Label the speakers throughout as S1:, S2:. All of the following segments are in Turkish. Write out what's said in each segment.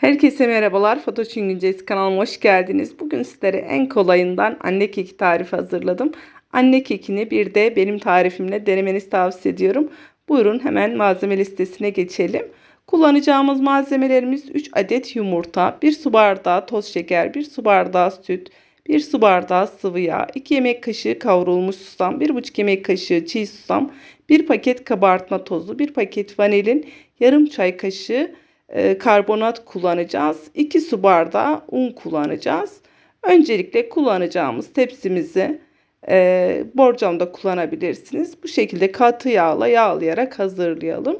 S1: Herkese merhabalar. Fatoş'un Güncesi kanalıma hoş geldiniz. Bugün sizlere en kolayından anne keki tarifi hazırladım. Anne kekini bir de benim tarifimle denemenizi tavsiye ediyorum. Buyurun hemen malzeme listesine geçelim. Kullanacağımız malzemelerimiz 3 adet yumurta, 1 su bardağı toz şeker, 1 su bardağı süt, 1 su bardağı sıvı yağ, 2 yemek kaşığı kavrulmuş susam, 1,5 yemek kaşığı çiğ susam, 1 paket kabartma tozu, 1 paket vanilin, yarım çay kaşığı karbonat kullanacağız. 2 su bardağı un kullanacağız. Öncelikle kullanacağımız tepsimizi e, borcamda kullanabilirsiniz. Bu şekilde katı yağla yağlayarak hazırlayalım.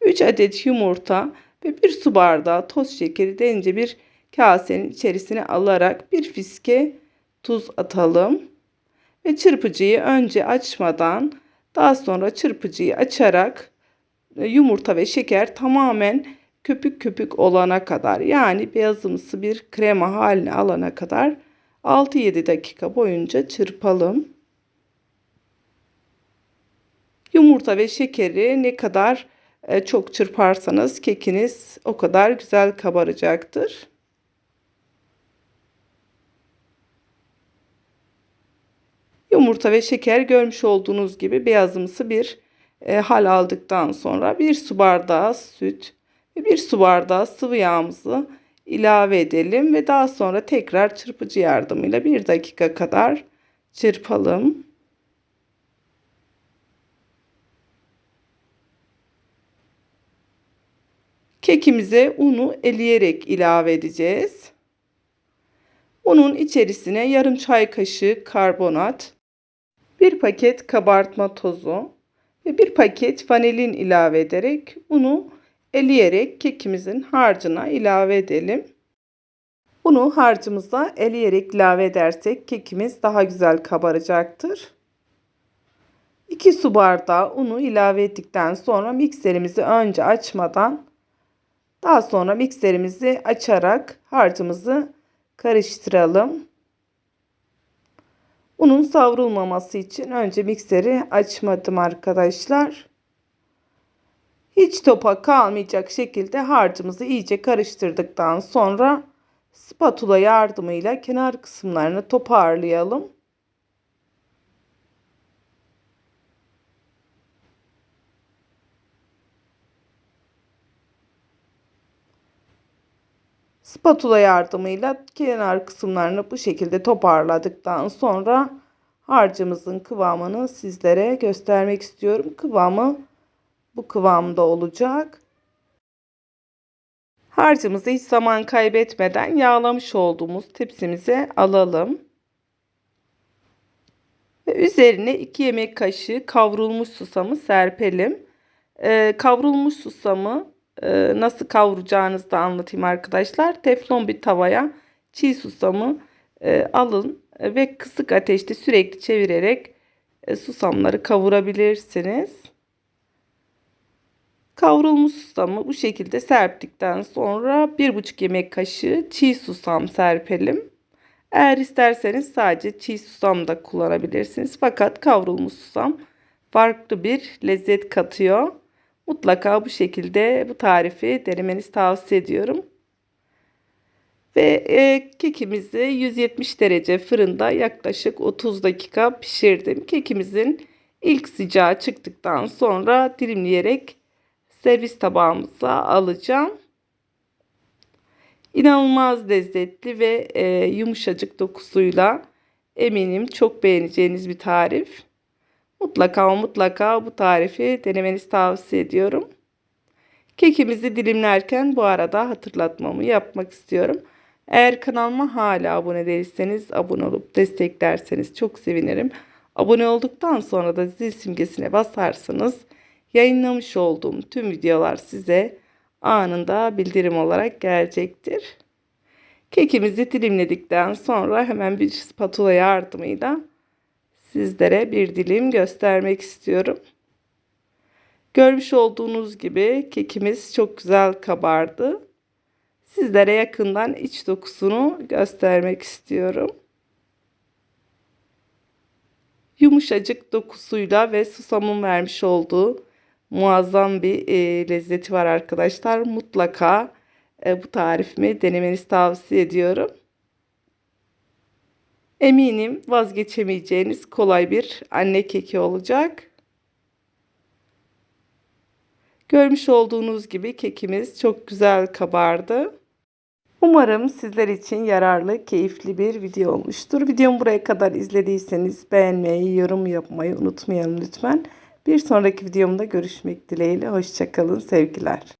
S1: 3 adet yumurta ve 1 su bardağı toz şekeri derince bir kasenin içerisine alarak bir fiske tuz atalım. Ve çırpıcıyı önce açmadan daha sonra çırpıcıyı açarak e, yumurta ve şeker tamamen köpük köpük olana kadar yani beyazımsı bir krema haline alana kadar 6-7 dakika boyunca çırpalım. Yumurta ve şekeri ne kadar e, çok çırparsanız kekiniz o kadar güzel kabaracaktır. Yumurta ve şeker görmüş olduğunuz gibi beyazımsı bir e, hal aldıktan sonra bir su bardağı süt bir su bardağı sıvı yağımızı ilave edelim ve daha sonra tekrar çırpıcı yardımıyla bir dakika kadar çırpalım. Kekimize unu eleyerek ilave edeceğiz. Unun içerisine yarım çay kaşığı karbonat, bir paket kabartma tozu ve bir paket vanilin ilave ederek unu eleyerek kekimizin harcına ilave edelim. Bunu harcımıza eleyerek ilave edersek kekimiz daha güzel kabaracaktır. 2 su bardağı unu ilave ettikten sonra mikserimizi önce açmadan daha sonra mikserimizi açarak harcımızı karıştıralım. Unun savrulmaması için önce mikseri açmadım arkadaşlar. Hiç topa kalmayacak şekilde harcımızı iyice karıştırdıktan sonra spatula yardımıyla kenar kısımlarını toparlayalım. Spatula yardımıyla kenar kısımlarını bu şekilde toparladıktan sonra harcımızın kıvamını sizlere göstermek istiyorum. Kıvamı bu kıvamda olacak. Harcımızı hiç zaman kaybetmeden yağlamış olduğumuz tepsimize alalım. Ve üzerine 2 yemek kaşığı kavrulmuş susamı serpelim. Ee, kavrulmuş susamı e, nasıl kavuracağınızı da anlatayım arkadaşlar. Teflon bir tavaya çiğ susamı e, alın ve kısık ateşte sürekli çevirerek e, susamları kavurabilirsiniz. Kavrulmuş susamı bu şekilde serptikten sonra 1,5 yemek kaşığı çiğ susam serpelim. Eğer isterseniz sadece çiğ susam da kullanabilirsiniz. Fakat kavrulmuş susam farklı bir lezzet katıyor. Mutlaka bu şekilde bu tarifi denemenizi tavsiye ediyorum. Ve e, kekimizi 170 derece fırında yaklaşık 30 dakika pişirdim. Kekimizin ilk sıcağı çıktıktan sonra dilimleyerek servis tabağımıza alacağım. İnanılmaz lezzetli ve e, yumuşacık dokusuyla eminim çok beğeneceğiniz bir tarif. Mutlaka mutlaka bu tarifi denemenizi tavsiye ediyorum. Kekimizi dilimlerken bu arada hatırlatmamı yapmak istiyorum. Eğer kanalıma hala abone değilseniz abone olup desteklerseniz çok sevinirim. Abone olduktan sonra da zil simgesine basarsanız yayınlamış olduğum tüm videolar size anında bildirim olarak gelecektir. Kekimizi dilimledikten sonra hemen bir spatula yardımıyla sizlere bir dilim göstermek istiyorum. Görmüş olduğunuz gibi kekimiz çok güzel kabardı. Sizlere yakından iç dokusunu göstermek istiyorum. Yumuşacık dokusuyla ve susamın vermiş olduğu muazzam bir e, lezzeti var arkadaşlar. Mutlaka e, bu tarifimi denemenizi tavsiye ediyorum. Eminim vazgeçemeyeceğiniz kolay bir anne keki olacak. Görmüş olduğunuz gibi kekimiz çok güzel kabardı. Umarım sizler için yararlı, keyifli bir video olmuştur. Videomu buraya kadar izlediyseniz beğenmeyi, yorum yapmayı unutmayın lütfen. Bir sonraki videomda görüşmek dileğiyle. Hoşçakalın, sevgiler.